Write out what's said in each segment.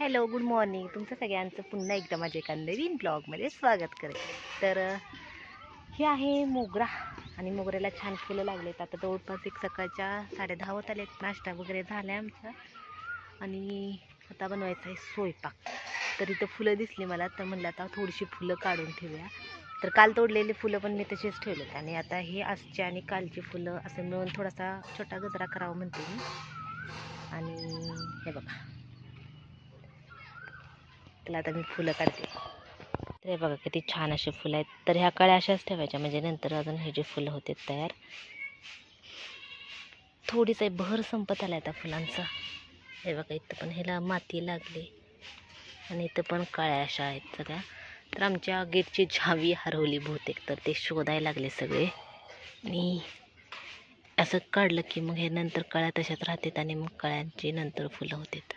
Hello good morning. तुमचं सगळ्यांचं पुन्हा एकदा माझ्या एका नवीन ब्लॉगमध्ये स्वागत करेल तर हे आहे मोगरा. आणि मोगऱ्याला छान फुलं लागलेत. आता जवळपास एक सकाळच्या साडे दहा होत आलेत. नाश्ता वगैरे झाला आहे आमचा. आणि आता बनवायचा आहे स्वयंपाक. तर इथं फुलं दिसली मला. तर म्हणलं आता थोडीशी फुलं काढून ठेवूया. तर काल तोडलेली फुलं पण मी तशीच ठेवलेत. आणि आता हे आजची आणि कालची फुलं असं मिळून थोडासा छोटा गजरा करावा म्हणते मी. आणि हे बघा. त्याला आता मी फुलं काढते. तर हे बघा किती छान असे फुलं आहेत. तर ह्या कळ्या अशाच ठेवायच्या म्हणजे नंतर अजून हे जे फुलं होते तयार. थोडीच आहे भर संपत आला आता फुलांचा. हे बघा इथं पण ह्याला माती लागली. आणि इथं पण काळ्या अशा आहेत सगळ्या. तर आमच्या गेटची झावी हरवली बहुतेक तर ते शोधायला लागले सगळे. आणि असं काढलं की मग हे नंतर कळ्या तशाच राहतात आणि मग कळ्यांची नंतर फुलं होतात.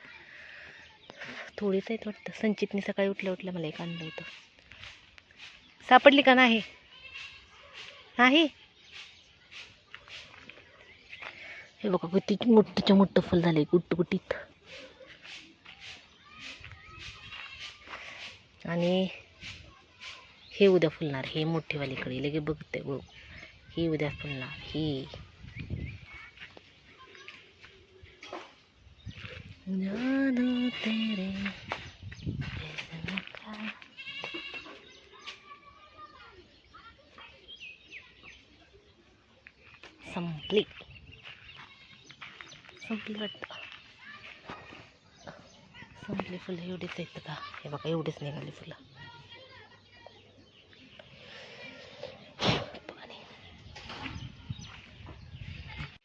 थोडीच आहेत वाटतं. संचितने सकाळी उठल्या उठल्या मला एक आणलं होतं. सापडली का नाही? नाही? हे बघा किती मोठंच्या मोठं फुल झाले गुट्टुगुटीत आणि हे उद्या फुलणार हे मोठीवालीकडे लगे बघते बघ. ही उद्या फुलणार ही. जादू तेरे जिस्म का संपली संपली वाटतं संपली फुलं एवढीच आहेत का हे बघा एवढीच निघाली फुलं पाणी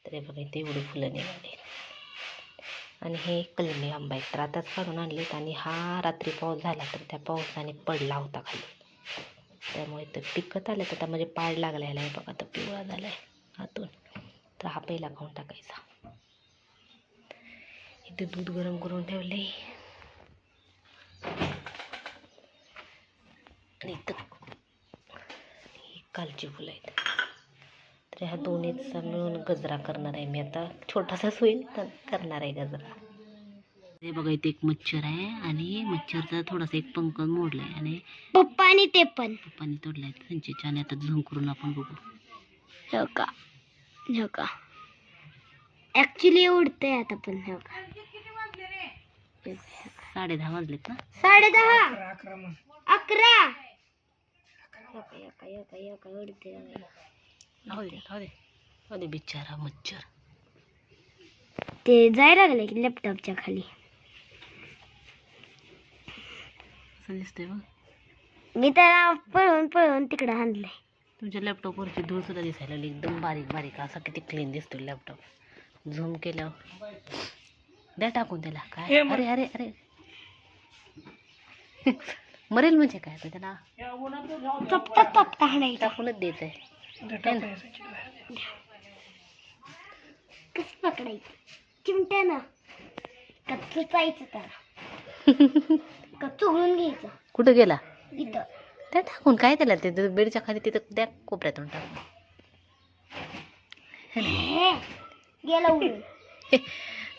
तर हे बघा इथे एवढी फुलं निघाली आणि हे कलमी आंबा आहेत तर आताच काढून आणलेत आणि हा रात्री पाऊस झाला तर त्या पावसाने पडला होता खाली. त्यामुळे तर पिकत आले तर आता म्हणजे पाड लागलेला आहे. बघा आता पिवळा झाला आहे हातून तर हा पहिला खाऊन टाकायचा. इथे दूध गरम करून ठेवले आणि इथं ही कालची फुलं आहेत. तर ह्या दोन्हीचा मिळून गजरा करणार आहे मी आता. छोटासाच होईल तर करणार आहे गजरा. हे बघा इथे एक मच्छर आहे आणि मच्छरचा थोडासा एक पंख मोडलाय आणि पप्पा आणि ते पण. पप्पाने तोडलाय. संचीच्या आणि आता झूम करून आपण बघू. हो का हो का ऍक्च्युली उडतंय आता पण हो का साडे दहा वाजलेत ना? साडे दहा अकरा. हो का, राहू दे राहू दे. राहू दे बिचारा मच्छर. ते जाय लागले की लॅपटॉपच्या खाली. असं दिसतंय बघ. मी त्याला पळवून पळवून तिकडं आणलंय. तुमच्या लॅपटॉपवरची धूळ सुद्धा दिसायला लागली. एकदम बारीक बारीक. असा किती क्लीन दिसतो लॅपटॉप झूम केल्यावर. द्या टाकून त्याला. काय? अरे अरे अरे. मरेल म्हणजे काय आता त्याला? चपटा चपटा हाणायचा. टाकूनच देत आहे कसं पकडायचं? चिमट्यानं का चुचायचं त्याला. का चुळून घ्यायचं. कुठं गेला? इथं. त्या टाकून काय त्याला? ते बेडच्या खाली तिथं द्या कोपऱ्यातून टाकून. हे, गेला उडून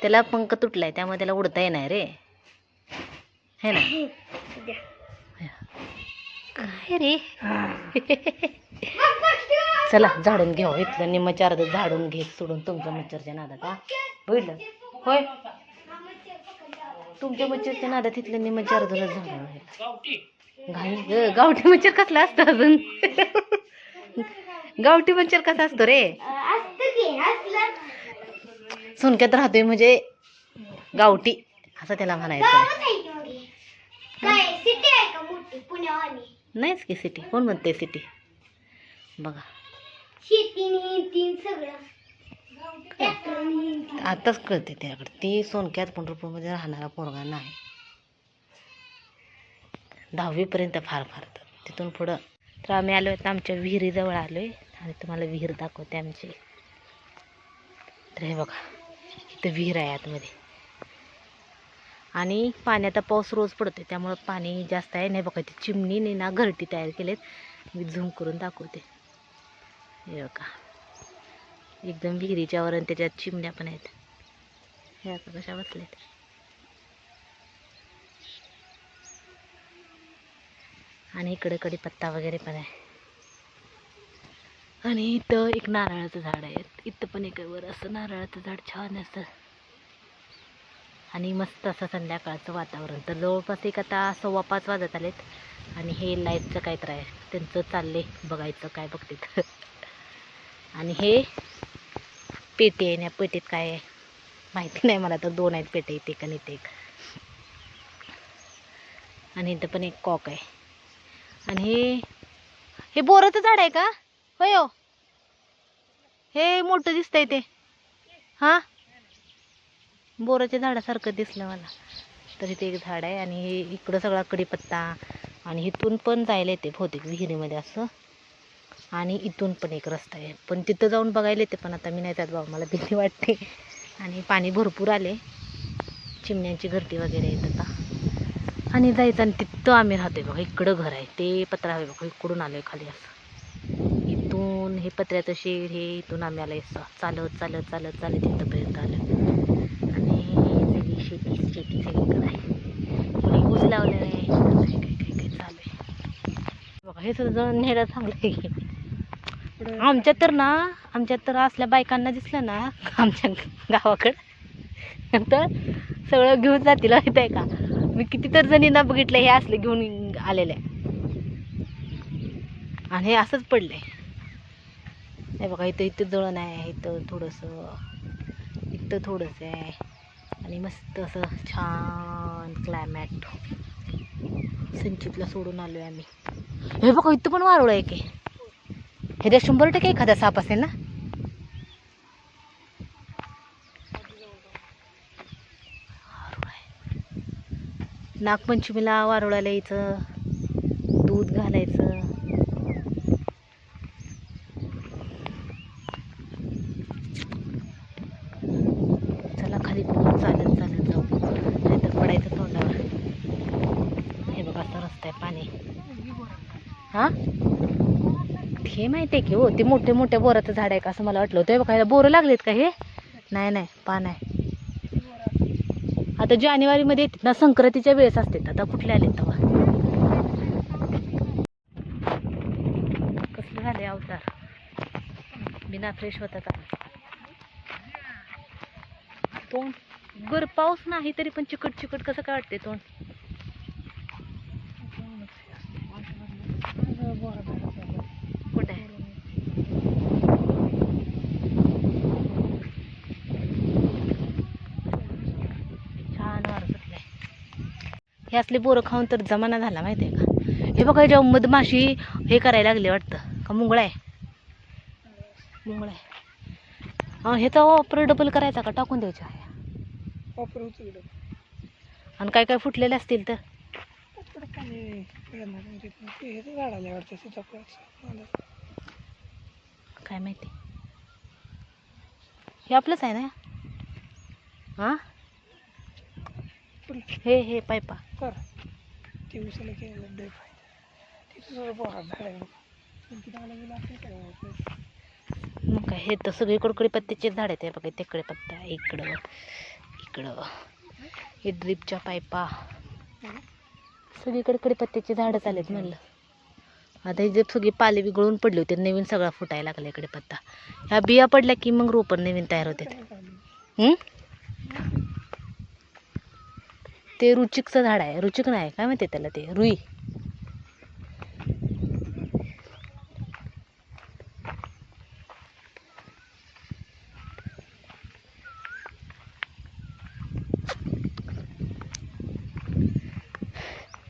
त्याला पंख तुटलाय त्यामुळे त्याला उडता येणार रे है ना. काय रे. चला झाडून घ्या इथलं चार दिवस झाडून घे सोडून तुमच्या मच्छरच्या नादात हा. बघितलं? होय. तुमच्या मच्छरच्या नादात इथलं चार दिवस झाडून घाई गावठी मच्छर कसला असतं अजून? गावठी मच्छर कसा असतो रे? सुनक्यात राहतोय म्हणजे गावठी असं त्याला म्हणायचं. नाहीच की सिटी कोण म्हणते सिटी बघा. आताच कळते त्याकडे. ती सोनक्यात पंढरपूरमध्ये राहणारा पोरगा नाही. दहावीपर्यंत फार फार तर. तिथून पुढं तर आम्ही आलो तर आमच्या विहिरीजवळ आलो आहे आणि तुम्हाला विहीर दाखवते आमची. तर हे बघा. इथं विहीर आहे आतमध्ये. आणि पाणी आता पाऊस रोज पडतो त्यामुळं पाणी जास्त आहे. नाही बघा ते चिमणीने ना घरटी तयार केलेत. मी झूम करून दाखवते. हे बघा. एकदम विहिरीच्या वर आणि त्याच्यात चिमण्या पण आहेत. हे आता कशा बसल्यात आणि इकडे कडीपत्ता वगैरे पण आहे. आणि इथं एक नारळाचं झाड आहे. इथं पण एक वर असं नारळाचं झाड छान असतं आणि मस्त असं संध्याकाळचं वातावरण. तर जवळपास एक आता सव्वा पाच वाजत आलेत आणि हे लाईटचं काय तर आहे. त्यांचं चालले बघायचं काय बघतेत. आणि हे पेटी आहे ना पेटीत काय आहे? माहिती नाही मला तर दोन आहेत पेटे इथे एक आणि इथे एक. आणि इथं पण एक कॉक आहे. आणि हे हे बोराचं झाड आहे का? होय हो. हे मोठं दिसतंय ते. हां? बोराच्या झाडासारखं दिसलं मला. तर इथे एक झाड आहे आणि हे इकडं सगळा कडीपत्ता आणि इथून पण जायला येते बहुतेक विहिरीमध्ये असं. आणि इथून पण एक रस्ता आहे. पण तिथं जाऊन बघायला येते पण आता मी नाही जात बाबा मला भीती वाटते. आणि पाणी भरपूर आले. चिमण्यांची घरटी वगैरे येत आता. आणि जायचं आणि तिथं आम्ही राहतोय बघा इकडं घर आहे. ते पत्रा आहे बघा इकडून आलोय खाली असं. इथून हे पत्र्याचं शेड हे इथून आम्ही आलोय आहे चालत चालत चालत चालत तिथंपर्यंत. सगळी शेती सगळीकडे आहे कोणी ऊस लावलेलं आहे काय काय काय काय चालू आहे बघा हे सुद्धा जण न्यायला चांगलं आहे आमच्यात तर ना आमच्यात तर असल्या बायकांना दिसलं ना आमच्या गावाकडं तर सगळं घेऊन जातील माहिती आहे का? मी किती तर जणींना बघितलं हे असले घेऊन आलेले. आणि हे असंच पडलंय. हे बघा इथं इथं जळण आहे इथं थोडंसं इथं थोडंसं आहे. आणि मस्त असं छान क्लायमॅट संचितला सोडून आलो आहे आम्ही. हे बघा इथं पण वारुळ आहे की. हे त्या शंभर टक्के एखादा साप असेल ना? नागपंचमीला वारुळाला यायचं दूध घालायचं चला खाली पण चालत चालत जाऊ नाहीतर पडायचं तोंडावर हे बघा असा रस्ता आहे पाणी हा हे माहिती आहे की हो ते मोठे मोठ्या बोराचं झाड आहे का असं मला वाटलं होतं. बघा बोरं लागलेत का हे? नाही नाही पान आहे. आता जानेवारीमध्ये येतात ना संक्रांतीच्या वेळेस असतात. आता कुठले आले तेव्हा? कसलं झाले अवतार? बिना फ्रेश होता का तोंड? गर पाऊस नाही तरी पण चिकट चिकट कसं काय वाटते तोंड कुठे छान वारं सुटलंय हे असले बोरं खाऊन तर जमाना झाला माहिती आहे का? हे बघा जेव्हा मधमाशी हे करायला लागले वाटतं का मुंगळा आहे? मुंगळा आहे. हा ह्याचा वापर डबल करायचा का? टाकून द्यायचा वापर इकडं आणि काय काय फुटलेले असतील तर? काय माहिती? हे आपलंच आहे ना? हां? फुल हे हे पायपा कर. ते की फायदा. झाड काय वाटतं. मग काय हे तर सगळीकडे कडीपत्त्याचे झाड आहेत हे बघा ते कडीपत्ता इकडं इकडं. हे ड्रीपच्या पायपा सगळीकडे कडीपत्त्याचे झाडं आलेत म्हणलं. आता हे जे सगळी पाले बी गळून पडली होती नवीन सगळा फुटायला लागला कडीपत्ता ह्या बिया पडल्या की मग रोपण नवीन तयार होते काय झालं? हं? ते रुचिकचं झाड आहे. रुचिक नाही काय माहिती त्याला ते? रुई.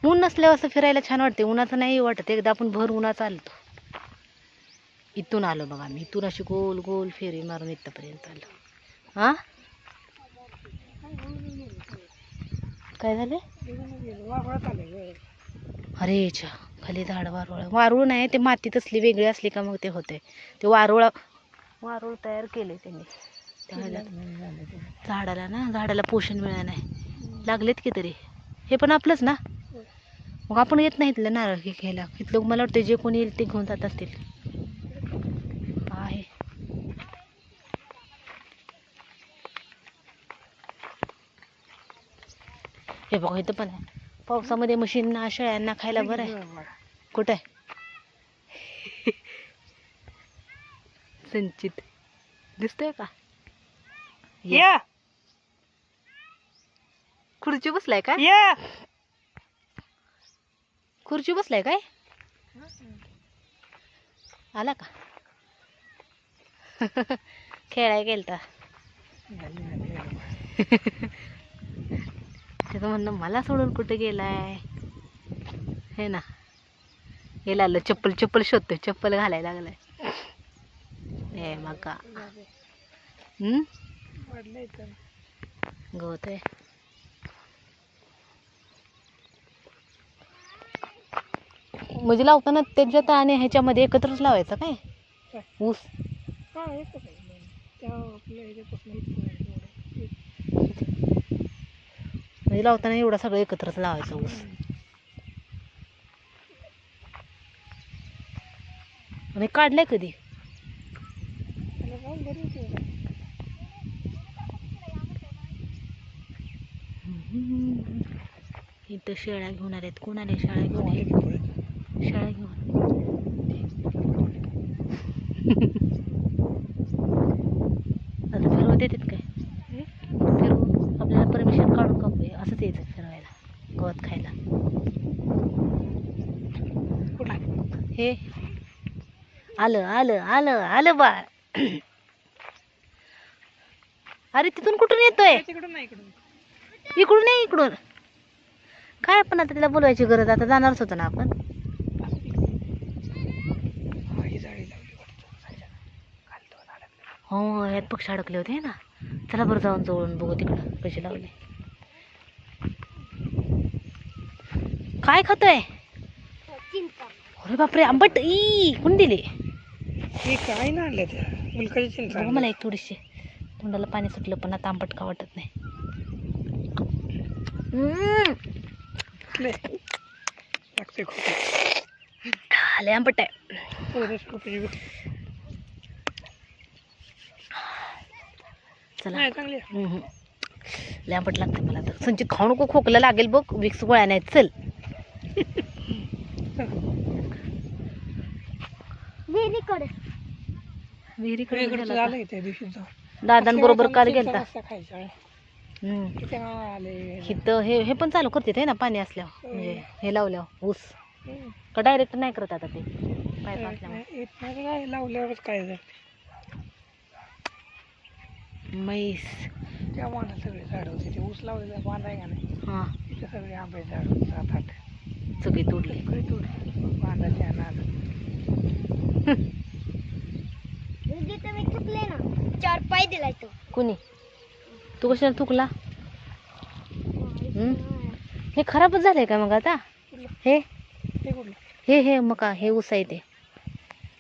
ऊन नसल्यावर असं फिरायला छान वाटते. उन्हाचं नाही वाटत. एकदा आपण भर उन्हाचा आलतो. इथून आलो बघा मी इथून अशी गोल गोल फेरी मारून इथपर्यंत आलो. हा? काय झालं? अरे छा खाली झाड वारुळ. वारुळ नाही ते मातीत असली वेगळी असली का मग ते होते. ते वारुळ वारुळ तयार केले त्यांनी. झाडाला ना झाडाला पोषण मिळालं नाही. लागलेत की तरी हे पण आपलंच ना? मग आपण येत नाही इथलं नारळ हे घ्यायला. इथलं मला वाटतं जे कोणी येईल ते घेऊन जात असतील आहे हे बघा इथं पण आहे. पावसामध्ये मशीनना शेळ्यांना खायला बरं आहे. कुठं आहे? संचित. दिसतोय का? या. खुर्ची बसलाय काय या. खुर्ची बसलाय काय? आला का? खेळाय गेलता. त्याचं म्हणणं मला सोडून कुठे गेलाय? हे ना. गेला आलं चप्पल चप्पल शोधतोय. चप्पल घालायला लागलाय. हे मग का हम्म? वाढलंय तर. गवत आहे म्हणजे लावताना त्याच्यात आणि ह्याच्यामध्ये एकत्रच लावायचं काय? काय? ऊस हा एकच आहे त्या आपल्या ह्याच्यापासून इथपर्यंत एवढं. म्हणजे लावताना एवढं सगळं एकत्रच लावायचं ऊस. आणि काढलाय कधी? इथं शेळ्या घेऊन आले आहेत आले शाळा घेऊन आले आले घेऊन. आता फिरवत देतात काय हं? फिरवू आपल्याला परमिशन काढून कापूया असंच यायचं फिरवायला गवत खायला कुठला? हे आलं आलं आलं आलं बा. अरे तिथून कुठून येतोय? तिकडून नाही इकडून. इकडून नाही इकडून. काय आपण आता त्याला बोलवायची गरज? आता जाणारच होतो ना आपण? हा ही जाळी लावली वाटतं. संजना. खाली दोन अडकले. हो यात पक्षी अडकले होते ना. चला बरं जाऊन जवळून बघू तिकडं कसे लावले. काय खातोय? अरे बापरे आंबट ई कोण दिली? हे काय ना आणलं त्या मुलकाची चिंता बघ मला एक थोडीशी. तोंडाला पाणी सुटलं पण आता आंबट का वाटत नाही. लय. आंबट आहे. चला. चांगली आंबट लागते मला तर संचित खाऊ नको खोकलं लागेल बघ. विक्स गोळ्या नाही चल. विहिरीकडे इकडचं गेला झालं की त्या दिवशी जाऊन. का? दादांबरोबर काल गेलता. रस्ता खायचा. आहे. हम्म. किती आले? इथं हे हे पण चालू करते ना पाणी असल्यावर. म्हणजे हे लावल्यावर ऊस. हम्म. का डायरेक्ट नाही करत आता ते? पाईप असल्यामुळे येत नाही काय लावल्यावरच काय झालं म्हैस. त्या वाहनात सगळे झाडं होते. ते ऊस लावलेलं बांध आहे का नाही? हां. तिथे सगळे आंबे झाड होते सात आठ. सगळी तोडली. सगळे तोडले. बांधाचे अनार चार पाय दिलाय तो. कुणी? तू कशाला थुकला? हम्म? हे खराबच झालंय का मग आता? हे? हे हे मग का हे ऊस आहे ते.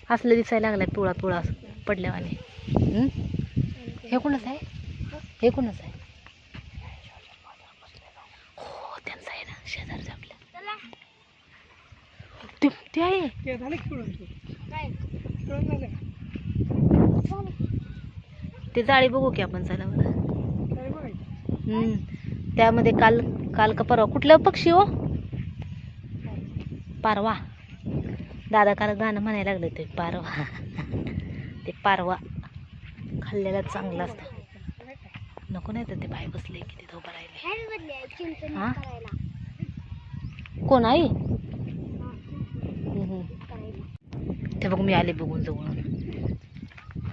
असलं दिसायला लागलाय पिवळा पिवळा असं पडल्यावाने. हम्म? हे कोणाचं आहे? हे कोणाचं आहे? हो त्यांचं आहे ना. शेजारचं आपल्या ते ते आहे. ते तू काय? ते जाळी बघू की आपण चला हम्म. त्यामध्ये काल काल का परवा? कुठलं पक्षी हो? पारवा. दादा काल गाणं म्हणायला लागले ते पारवा. ते पारवा खाल्लेला चांगला असतं. नको नाही तर ते बाय बसले की तिथं उभं राहिले. हा? कोण आई? ते बघ मी आले बघून जवळून.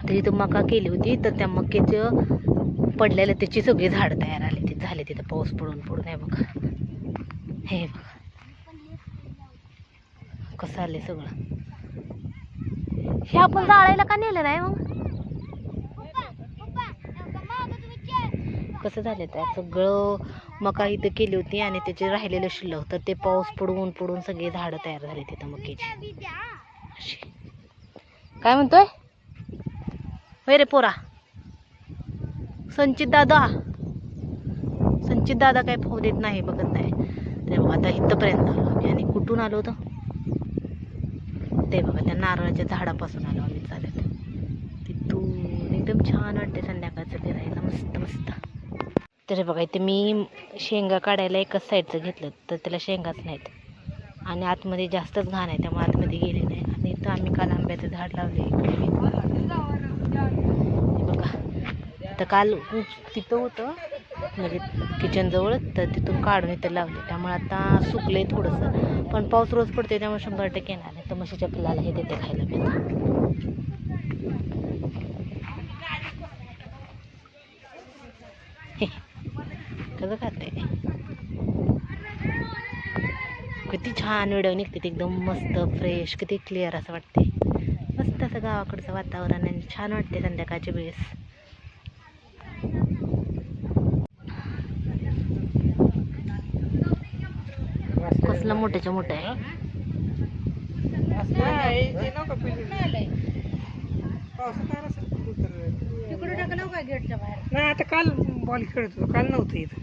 तर इथं मका केली होती तर त्या मक्याचं पडलेलं त्याची सगळी झाडं तयार आली ती. झाले तिथं पाऊस पडून पडून. आहे बघा. हे बघा. कसं आले सगळं. हे आपण जाळायला का नेलं नाही मग? कसं झालं त्या सगळं मका इथं केली होती आणि त्याचे राहिलेलं शिल्लक. तर ते पाऊस पडून पडून सगळे झाडं तयार झाले तिथं मकेची. अशी. काय म्हणतोय? रे पोरा. संचित दादा. संचित दादा काय फाऊ देत नाही बघत नाही. ते बघा आता इथंपर्यंत आलो आम्ही. आणि कुठून आलो होतो? ते बघा त्या नारळाच्या झाडापासून आलो आम्ही चालत. तिथून एकदम छान वाटते संध्याकाळचं फिरायला. मस्त मस्त. तर बघा इथे मी शेंगा काढायला एकच साईडचं घेतलं तर त्याला शेंगाच नाहीत. आणि आतमध्ये जास्तच घाण आहे त्यामुळे आतमध्ये गेले नाही. आणि इथं आम्ही काल आंब्याचं झाड लावले इकडे बघा तर काल तिथं होतं म्हणजे किचनजवळच तर तिथून काढून इथं लावले. त्यामुळे आता सुकले थोडंसं. पण पाऊस रोज पडते त्यामुळे शंभर टक्के येणार नाही. तर म्हशीच्या पिल्लाला हे देते खायला. मी कसं खाते? किती छान व्हिडिओ निघते एकदम मस्त फ्रेश किती क्लिअर असं वाटते असं गावाकडचं वातावरण आणि छान वाटते संध्याकाळच्या वेळेस कसलं मोठ्याच्या मोठं आहे? नाही आता काल बॉल खेळत होतो. काल नव्हतं इथं.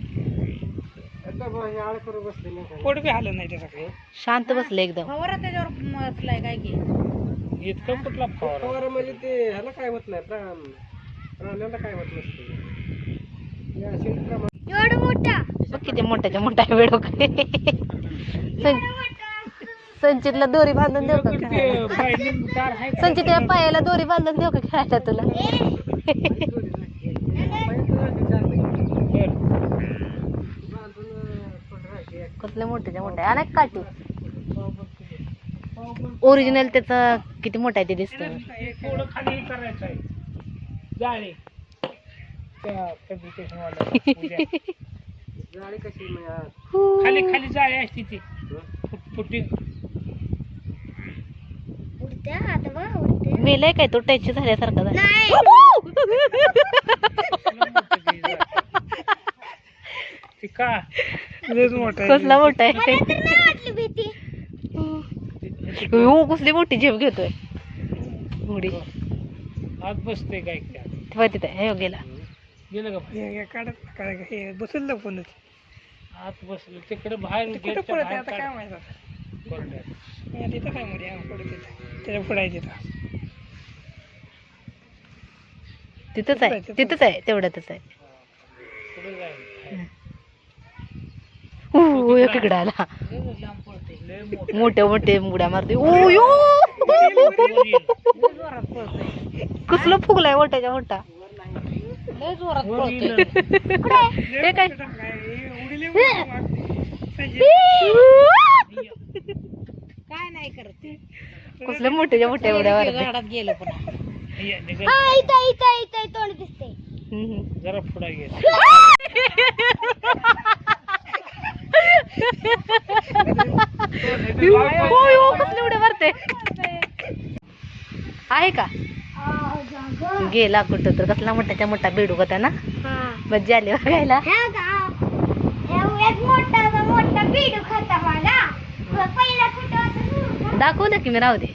पोट बी आलं नाही त्याचं काही. शांत बसले एकदम. इतकं कुठला फवारा? म्हणजे ते ह्याला काय होत नाही प्राण. प्राण्याला काय होत नसते. असे प्रमाण एवढं मोठा? बघ किती मोठ्याच्या मोठा वेळ. संचितला दोरी बांधून देऊ का? खेळायला? संचित या पायाला दोरी बांधून देऊ का खेळायला तुला? कसले मोठ्याच्या मोठ्या? अनेक काठी. ओरिजिनल त्याचं किती मोठा आहे ते दिसतं खाली करायचं आहे जाळे त्या fabrication वाल्याला उद्या. जाळी कशी खाली खाली जाळे असते ती फुट- मेलय काय तो? टॅच झाल्यासारखा झाला. का? लयच मोठा कसला मोठा आहे? मला तर नाही वाटली भीती. हो कसली मोठी झेप घेतोय. उडी आत बसते काय काय तेव्हा तिथे. हे गेला. गेलं का काढत काय हे बसेल ना फोनच. आत बसलं. तिकडे बाहेर गेटच्या बाहेर आता काय काढ. माहीत कोरड्यात. तिथं काय मध्ये पुढे तिथं. त्याच्या पुढे आहे तिथं. तिथंच आहे. तिथंच आहे. तेवढ्यातच आहे. पुढे आला. मोठं. मोठे मुड्या मारते ओ यो. कसलं फुगलाय मोठ्याच्या मोठा. हे काय? काय नाही करत कसलं मोठ्याच्या मोठ्या उड्या मारते गेलं पण तोंड दिसते. जरा पुढे गेलं कसली उड्या मारते आहे का? गेला कुठं तर कसला मोठ्याच्या मोठा बेडूक होता ना? मज्जा आली बघायला. हा का हे बिडू होता दाखवलं की मी राहू दे.